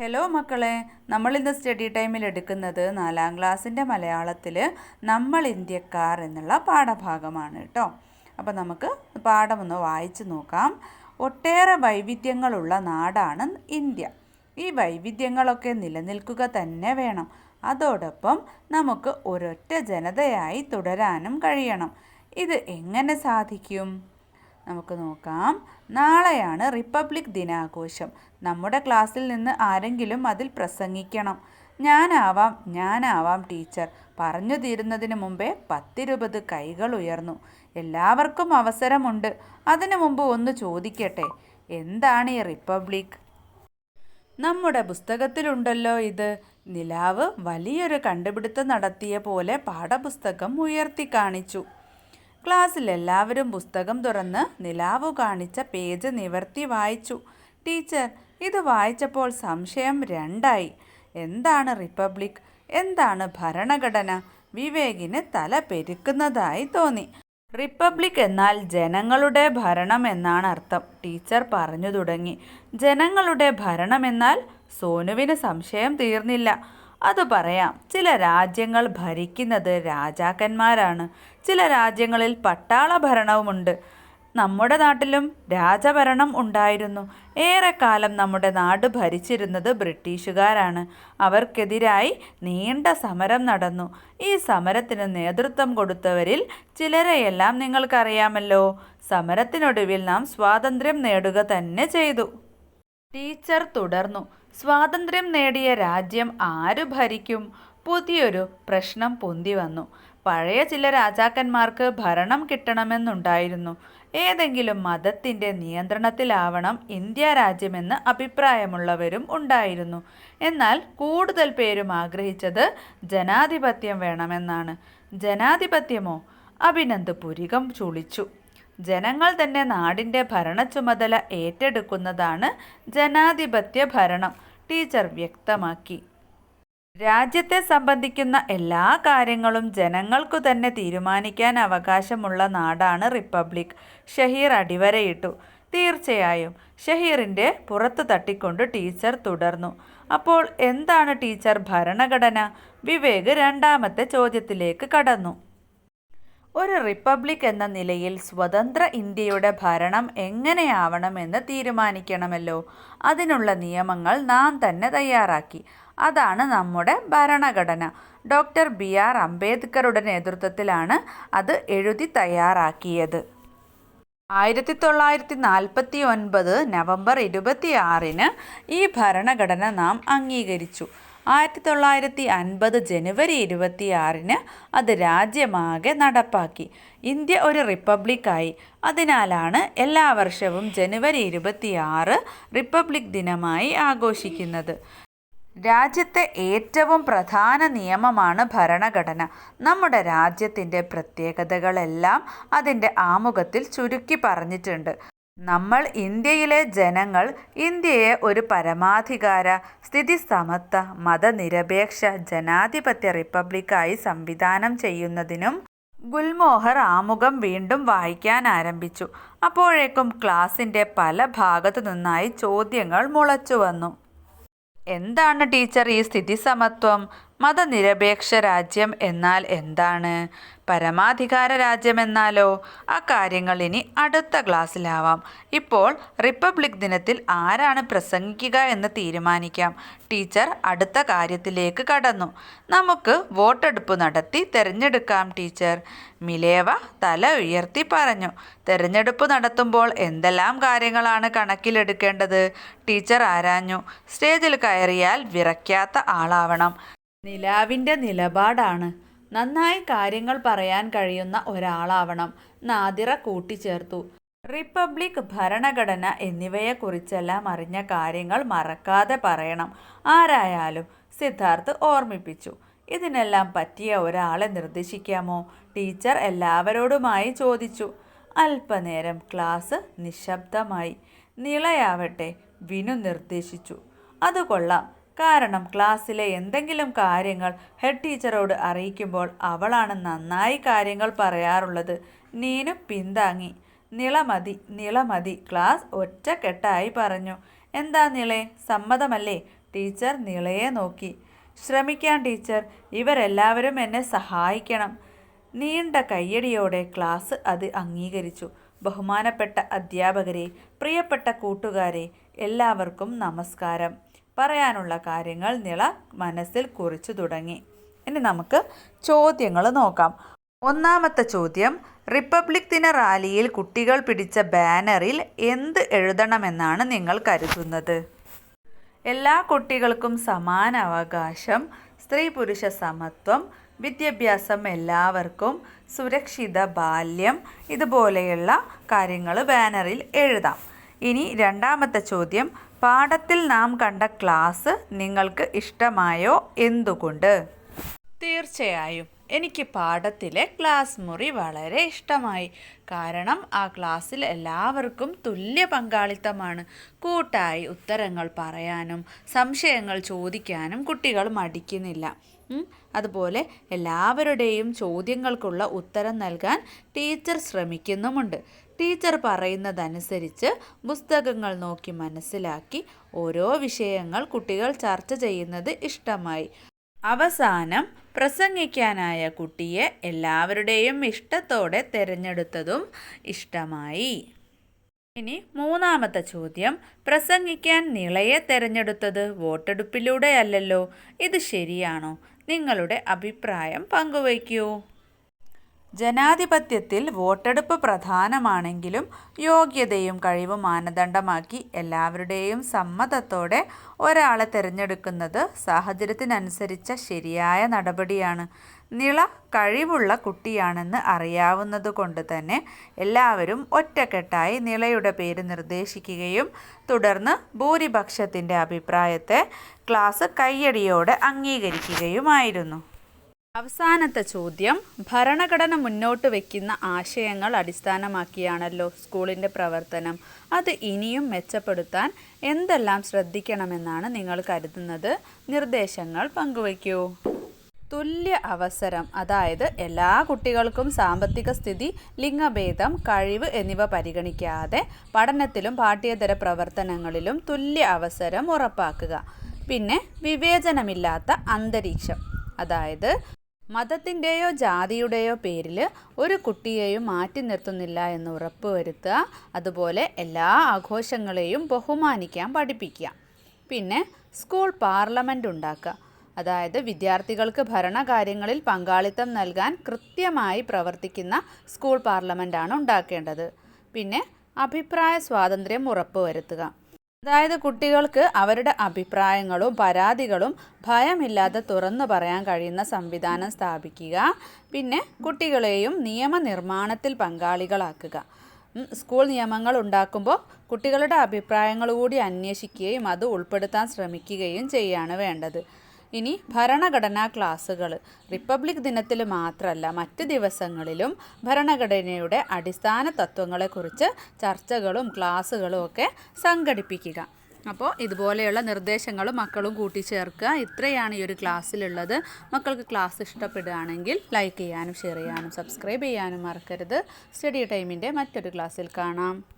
Hello മക്കളെ. നമ്മൾ ഇന്ന് സ്റ്റഡി ടൈമിൽ എടുക്കുന്നത് നാലാം ക്ലാസ്സിന്റെ മലയാളത്തിൽ നമ്മൾ ഇന്ത്യക്കാർ എന്നുള്ള പാഠഭാഗമാണ് കേട്ടോ അപ്പോൾ നമുക്ക് പാഠമൊന്ന് വായിച്ചു നോക്കാം. ഒട്ടേറെ വൈവിധ്യങ്ങളുള്ള നാടാണ് ഇന്ത്യ. ഈ വൈവിധ്യങ്ങളൊക്കെ നിലനിൽക്കുക തന്നെ വേണം. അതോടൊപ്പം നമുക്ക് ഒരൊറ്റ ജനതയായി തുടരാനും കഴിയണം. ഇത് എങ്ങനെ സാധിക്കും? നമുക്ക് നോക്കാം. നാളെയാണ് റിപ്പബ്ലിക് ദിനാഘോഷം. നമ്മുടെ ക്ലാസ്സിൽ നിന്ന് ആരെങ്കിലും അതിൽ പ്രസംഗിക്കണം. ഞാനാവാം ഞാനാവാം ടീച്ചർ. പറഞ്ഞു തീരുന്നതിന് മുമ്പേ പത്തിരുപത് കൈകൾ ഉയർന്നു. എല്ലാവർക്കും അവസരമുണ്ട്. അതിനു മുമ്പ് ഒന്ന് ചോദിക്കട്ടെ? എന്താണ് ഈ റിപ്പബ്ലിക്? നമ്മുടെ പുസ്തകത്തിലുണ്ടല്ലോ ഇത്. നിലാവ് വലിയൊരു കണ്ടുപിടുത്തം നടത്തിയ പോലെ പാഠപുസ്തകം ഉയർത്തി കാണിച്ചു. ക്ലാസ്സിൽ എല്ലാവരും പുസ്തകം തുറന്ന് നിലാവ് കാണിച്ച പേജ് നിവർത്തി വായിച്ചു. ടീച്ചർ ഇത് വായിച്ചപ്പോൾ സംശയം രണ്ടായി. എന്താണ് റിപ്പബ്ലിക്? എന്താണ് ഭരണഘടന? വിവേകിന് തല പെരുക്കുന്നതായി തോന്നി. റിപ്പബ്ലിക് എന്നാൽ ജനങ്ങളുടെ ഭരണം എന്നാണ് അർത്ഥം ടീച്ചർ പറഞ്ഞു തുടങ്ങി. ജനങ്ങളുടെ ഭരണം എന്നാൽ സോനുവിന് സംശയം തീർന്നില്ല. അത് പറയാം. ചില രാജ്യങ്ങൾ ഭരിക്കുന്നത് രാജാക്കന്മാരാണ്. ചില രാജ്യങ്ങളിൽ പട്ടാള ഭരണവുമുണ്ട്. നമ്മുടെ നാട്ടിലും രാജഭരണം ഉണ്ടായിരുന്നു. ഏറെക്കാലം നമ്മുടെ നാട് ഭരിച്ചിരുന്നത് ബ്രിട്ടീഷുകാരാണ്. അവർക്കെതിരായി നീണ്ട സമരം നടന്നു. ഈ സമരത്തിന് നേതൃത്വം കൊടുത്തവരിൽ ചിലരെയെല്ലാം നിങ്ങൾക്കറിയാമല്ലോ. സമരത്തിനൊടുവിൽ നാം സ്വാതന്ത്ര്യം നേടുക തന്നെ ചെയ്തു. ടീച്ചർ തുടർന്നു. സ്വാതന്ത്ര്യം നേടിയ രാജ്യം ആര് ഭരിക്കും? പുതിയൊരു പ്രശ്നം പൊന്തി വന്നു. പഴയ ചില രാജാക്കന്മാർക്ക് ഭരണം കിട്ടണമെന്നുണ്ടായിരുന്നു. ഏതെങ്കിലും മതത്തിന്റെ നിയന്ത്രണത്തിലാവണം ഇന്ത്യ രാജ്യമെന്ന് അഭിപ്രായമുള്ളവരും ഉണ്ടായിരുന്നു. എന്നാൽ കൂടുതൽ പേരും ആഗ്രഹിച്ചത് ജനാധിപത്യം വേണമെന്നാണ്. ജനാധിപത്യമോ? അഭിനന്ദ് പുരികം ചുളിച്ചു. ജനങ്ങൾ തന്നെ നാടിന്റെ ഭരണ ചുമതല ഏറ്റെടുക്കുന്നതാണ് ജനാധിപത്യ ഭരണം. ടീച്ചർ വ്യക്തമാക്കി. രാജ്യത്തെ സംബന്ധിക്കുന്ന എല്ലാ കാര്യങ്ങളും ജനങ്ങൾക്കു തന്നെ തീരുമാനിക്കാൻ അവകാശമുള്ള നാടാണ് റിപ്പബ്ലിക്. ഷഹീർ അടിവരയിട്ടു. തീർച്ചയായും ഷഹീറിന്റെ പുറത്തു തട്ടിക്കൊണ്ട് ടീച്ചർ തുടർന്നു. അപ്പോൾ എന്താണ് ടീച്ചർ ഭരണഘടന? വിവേക് രണ്ടാമത്തെ ചോദ്യത്തിലേക്ക് കടന്നു. ഒരു റിപ്പബ്ലിക് എന്ന നിലയിൽ സ്വതന്ത്ര ഇന്ത്യയുടെ ഭരണം എങ്ങനെയാവണമെന്ന് തീരുമാനിക്കണമല്ലോ. അതിനുള്ള നിയമങ്ങൾ നാം തന്നെ തയ്യാറാക്കി. അതാണ് നമ്മുടെ ഭരണഘടന. ഡോക്ടർ ബി ആർ അംബേദ്കറുടെ നേതൃത്വത്തിലാണ് അത് എഴുതി തയ്യാറാക്കിയത്. ആയിരത്തി തൊള്ളായിരത്തി നാൽപ്പത്തി ഒൻപത് നവംബർ ഇരുപത്തി ആറിന് ഈ ഭരണഘടന നാം അംഗീകരിച്ചു. ആയിരത്തി തൊള്ളായിരത്തി അൻപത് ജനുവരി ഇരുപത്തിയാറിന് അത് രാജ്യമാകെ നടപ്പാക്കി. ഇന്ത്യ ഒരു റിപ്പബ്ലിക്കായി. അതിനാലാണ് എല്ലാ വർഷവും ജനുവരി ഇരുപത്തിയാറ് റിപ്പബ്ലിക് ദിനമായി ആഘോഷിക്കുന്നത്. രാജ്യത്തെ ഏറ്റവും പ്രധാന നിയമമാണ് ഭരണഘടന. നമ്മുടെ രാജ്യത്തിന്റെ പ്രത്യേകതകളെല്ലാം അതിന്റെ ആമുഖത്തിൽ ചുരുക്കി പറഞ്ഞിട്ടുണ്ട്. നമ്മൾ ഇന്ത്യയിലെ ജനങ്ങൾ ഇന്ത്യയെ ഒരു പരമാധികാര സ്ഥിതിസമത്വ മതനിരപേക്ഷ ജനാധിപത്യ റിപ്പബ്ലിക്കായി സംവിധാനം ചെയ്യുന്നതിനും ഗുൽമോഹർ ആമുഖം വീണ്ടും വായിക്കാൻ ആരംഭിച്ചു. അപ്പോഴേക്കും ക്ലാസിന്റെ പല ഭാഗത്തു നിന്നായി ചോദ്യങ്ങൾ മുളച്ചു വന്നു എന്താണ് ടീച്ചർ ഈ സ്ഥിതിസമത്വം? മതനിരപേക്ഷ രാജ്യം എന്നാൽ എന്താണ്? പരമാധികാര രാജ്യം എന്നാലോ? ആ കാര്യങ്ങൾ ഇനി അടുത്ത ക്ലാസ്സിലാവാം. ഇപ്പോൾ റിപ്പബ്ലിക് ദിനത്തിൽ ആരാണ് പ്രസംഗിക്കുക എന്ന് തീരുമാനിക്കാം. ടീച്ചർ അടുത്ത കാര്യത്തിലേക്ക് കടന്നു. നമുക്ക് വോട്ടെടുപ്പ് നടത്തി തിരഞ്ഞെടുക്കാം ടീച്ചർ. മിലേവ തല ഉയർത്തി പറഞ്ഞു. തിരഞ്ഞെടുപ്പ് നടത്തുമ്പോൾ എന്തെല്ലാം കാര്യങ്ങളാണ് കണക്കിലെടുക്കേണ്ടത്? ടീച്ചർ ആരാഞ്ഞു? സ്റ്റേജിൽ കയറിയാൽ വിറയ്ക്കാത്ത ആളാവണം. നിലാവിന്റെ നിലപാടാണ്. നന്നായി കാര്യങ്ങൾ പറയാൻ കഴിയുന്ന ഒരാളാവണം. നാദിറ കൂട്ടിച്ചേർത്തു. റിപ്പബ്ലിക് ഭരണഘടന എന്നിവയെക്കുറിച്ചെല്ലാം അറിഞ്ഞ കാര്യങ്ങൾ മറക്കാതെ പറയണം. ആരായാലും സിദ്ധാർത്ഥ് ഓർമ്മിപ്പിച്ചു. ഇതിനെല്ലാം പറ്റിയ ഒരാളെ നിർദ്ദേശിക്കാമോ? ടീച്ചർ എല്ലാവരോടുമായി ചോദിച്ചു. അല്പനേരം ക്ലാസ് നിശബ്ദമായി. നിളയാവട്ടെ വിനു നിർദ്ദേശിച്ചു. അത് കൊള്ളാം. കാരണം ക്ലാസ്സിലെ എന്തെങ്കിലും കാര്യങ്ങൾ ഹെഡ് ടീച്ചറോട് അറിയിക്കുമ്പോൾ അവളാണ് നന്നായി കാര്യങ്ങൾ പറയാറുള്ളത്. നീനു പിന്താങ്ങി. നിളമതി നിളമതി ക്ലാസ് ഒറ്റക്കെട്ടായി പറഞ്ഞു. എന്താ നിളെ സമ്മതമല്ലേ? ടീച്ചർ നിളയെ നോക്കി. ശ്രമിക്കാം ടീച്ചർ ഇവരെല്ലാവരും എന്നെ സഹായിക്കണം. നീണ്ട കയ്യടിയോടെ ക്ലാസ് അത് അംഗീകരിച്ചു. ബഹുമാനപ്പെട്ട അധ്യാപകരെ പ്രിയപ്പെട്ട കൂട്ടുകാരെ എല്ലാവർക്കും നമസ്കാരം. പറയാനുള്ള കാര്യങ്ങൾ നിള മനസ്സിൽ കുറിച്ചു തുടങ്ങി. ഇനി നമുക്ക് ചോദ്യങ്ങൾ നോക്കാം. ഒന്നാമത്തെ ചോദ്യം റിപ്പബ്ലിക് ദിന റാലിയിൽ കുട്ടികൾ പിടിച്ച ബാനറിൽ എന്ത് എഴുതണമെന്നാണ് നിങ്ങൾ കരുതുന്നത്? എല്ലാ കുട്ടികൾക്കും സമാന അവകാശം സ്ത്രീ പുരുഷ സമത്വം വിദ്യാഭ്യാസം എല്ലാവർക്കും സുരക്ഷിത ബാല്യം ഇതുപോലെയുള്ള കാര്യങ്ങൾ ബാനറിൽ എഴുതാം. ഇനി രണ്ടാമത്തെ ചോദ്യം പാഠത്തിൽ നാം കണ്ട ക്ലാസ് നിങ്ങൾക്ക് ഇഷ്ടമായോ എന്തുകൊണ്ട്? തീർച്ചയായും. എനിക്ക് പാഠത്തിലെ ക്ലാസ് മുറി വളരെ ഇഷ്ടമായി. കാരണം ആ ക്ലാസ്സിൽ എല്ലാവർക്കും തുല്യ പങ്കാളിത്തമാണ്. കൂട്ടായി ഉത്തരങ്ങൾ പറയാനും സംശയങ്ങൾ ചോദിക്കാനും കുട്ടികൾ മടിക്കുന്നില്ല. അതുപോലെ എല്ലാവരുടെയും ചോദ്യങ്ങൾക്കുള്ള ഉത്തരം നൽകാൻ ടീച്ചർ ശ്രമിക്കുന്നുമുണ്ട്. ടീച്ചർ പറയുന്നതനുസരിച്ച് പുസ്തകങ്ങൾ നോക്കി മനസ്സിലാക്കി ഓരോ വിഷയങ്ങൾ കുട്ടികൾ ചർച്ച ചെയ്യുന്നത് ഇഷ്ടമായി. അവസാനം പ്രസംഗിക്കാനായ കുട്ടിയെ എല്ലാവരുടെയും ഇഷ്ടത്തോടെ തിരഞ്ഞെടുത്തതും ഇഷ്ടമായി. ഇനി മൂന്നാമത്തെ ചോദ്യം. പ്രസംഗിക്കാൻ നിളയെ തിരഞ്ഞെടുത്തത് വോട്ടെടുപ്പിലൂടെയല്ലല്ലോ ഇത് ശരിയാണോ? നിങ്ങളുടെ അഭിപ്രായം പങ്കുവയ്ക്കൂ. ജനാധിപത്യത്തിൽ വോട്ടെടുപ്പ് പ്രധാനമാണെങ്കിലും യോഗ്യതയും കഴിവും മാനദണ്ഡമാക്കി എല്ലാവരുടെയും സമ്മതത്തോടെ ഒരാളെ തിരഞ്ഞെടുക്കുന്നത് സാഹചര്യത്തിനനുസരിച്ച ശരിയായ നടപടിയാണ്. നിള കഴിവുള്ള കുട്ടിയാണെന്ന് അറിയാവുന്നതുകൊണ്ട് തന്നെ എല്ലാവരും ഒറ്റക്കെട്ടായി നിളയുടെ പേര് നിർദ്ദേശിക്കുകയും തുടർന്ന് ഭൂരിപക്ഷത്തിന്റെ അഭിപ്രായത്തെ ക്ലാസ് കയ്യടിയോടെ അംഗീകരിക്കുകയുമായിരുന്നു. അവസാനത്തെ ചോദ്യം ഭരണഘടന മുന്നോട്ട് വയ്ക്കുന്ന ആശയങ്ങൾ അടിസ്ഥാനമാക്കിയാണല്ലോ സ്കൂളിന്റെ പ്രവർത്തനം. അത് ഇനിയും മെച്ചപ്പെടുത്താൻ എന്തെല്ലാം ശ്രദ്ധിക്കണമെന്നാണ് നിങ്ങൾ കരുതുന്നത്? നിർദ്ദേശങ്ങൾ പങ്കുവയ്ക്കൂ. തുല്യ അവസരം അതായത് എല്ലാ കുട്ടികൾക്കും സാമ്പത്തിക സ്ഥിതി ലിംഗഭേദം കഴിവ് എന്നിവ പരിഗണിക്കാതെ പഠനത്തിലും പാഠ്യേതര പ്രവർത്തനങ്ങളിലും തുല്യ അവസരം ഉറപ്പാക്കുക. പിന്നെ വിവേചനമില്ലാത്ത അന്തരീക്ഷം അതായത് മതത്തിന്റെയോ ജാതിയുടെയോ പേരിൽ ഒരു കുട്ടിയെയും മാറ്റി നിർത്തുന്നില്ല എന്ന് ഉറപ്പുവരുത്തുക. അതുപോലെ എല്ലാ ആഘോഷങ്ങളെയും ബഹുമാനിക്കാൻ പഠിപ്പിക്കുക. പിന്നെ സ്കൂൾ പാർലമെന്റ് ഉണ്ടാക്കുക. അതായത് വിദ്യാർത്ഥികൾക്ക് ഭരണകാര്യങ്ങളിൽ പങ്കാളിത്തം നൽകാൻ കൃത്യമായി പ്രവർത്തിക്കുന്ന സ്കൂൾ പാർലമെന്റാണ് ഉണ്ടാക്കേണ്ടത്. പിന്നെ അഭിപ്രായ സ്വാതന്ത്ര്യം ഉറപ്പുവരുത്തുക. അതായത് കുട്ടികൾക്ക് അവരുടെ അഭിപ്രായങ്ങളും പരാതികളും ഭയമില്ലാതെ തുറന്നു പറയാൻ കഴിയുന്ന സംവിധാനം സ്ഥാപിക്കുക. പിന്നെ കുട്ടികളെയും നിയമനിർമ്മാണത്തിൽ പങ്കാളികളാക്കുക. സ്കൂൾ നിയമങ്ങൾ ഉണ്ടാക്കുമ്പോൾ കുട്ടികളുടെ അഭിപ്രായങ്ങൾ കൂടി അന്വേഷിക്കുകയും അത് ഉൾപ്പെടുത്താൻ ശ്രമിക്കുകയും ചെയ്യാണ് വേണ്ടത്. ഇനി ഭരണഘടനാ ക്ലാസ്സുകൾ റിപ്പബ്ലിക് ദിനത്തിൽ മാത്രമല്ല മറ്റ് ദിവസങ്ങളിലും ഭരണഘടനയുടെ അടിസ്ഥാന തത്വങ്ങളെക്കുറിച്ച് ചർച്ചകളും ക്ലാസ്സുകളും ഒക്കെ സംഘടിപ്പിക്കുക. അപ്പോൾ ഇതുപോലെയുള്ള നിർദ്ദേശങ്ങളും മക്കളും കൂട്ടിച്ചേർക്കുക. ഇത്രയാണ് ഈ ഒരു ക്ലാസ്സിലുള്ളത്. മക്കൾക്ക് ക്ലാസ് ഇഷ്ടപ്പെടുകയാണെങ്കിൽ ലൈക്ക് ചെയ്യാനും ഷെയർ ചെയ്യാനും സബ്സ്ക്രൈബ് ചെയ്യാനും മറക്കരുത്. സ്റ്റഡി ടൈമിന്റെ മറ്റൊരു ക്ലാസ്സിൽ കാണാം.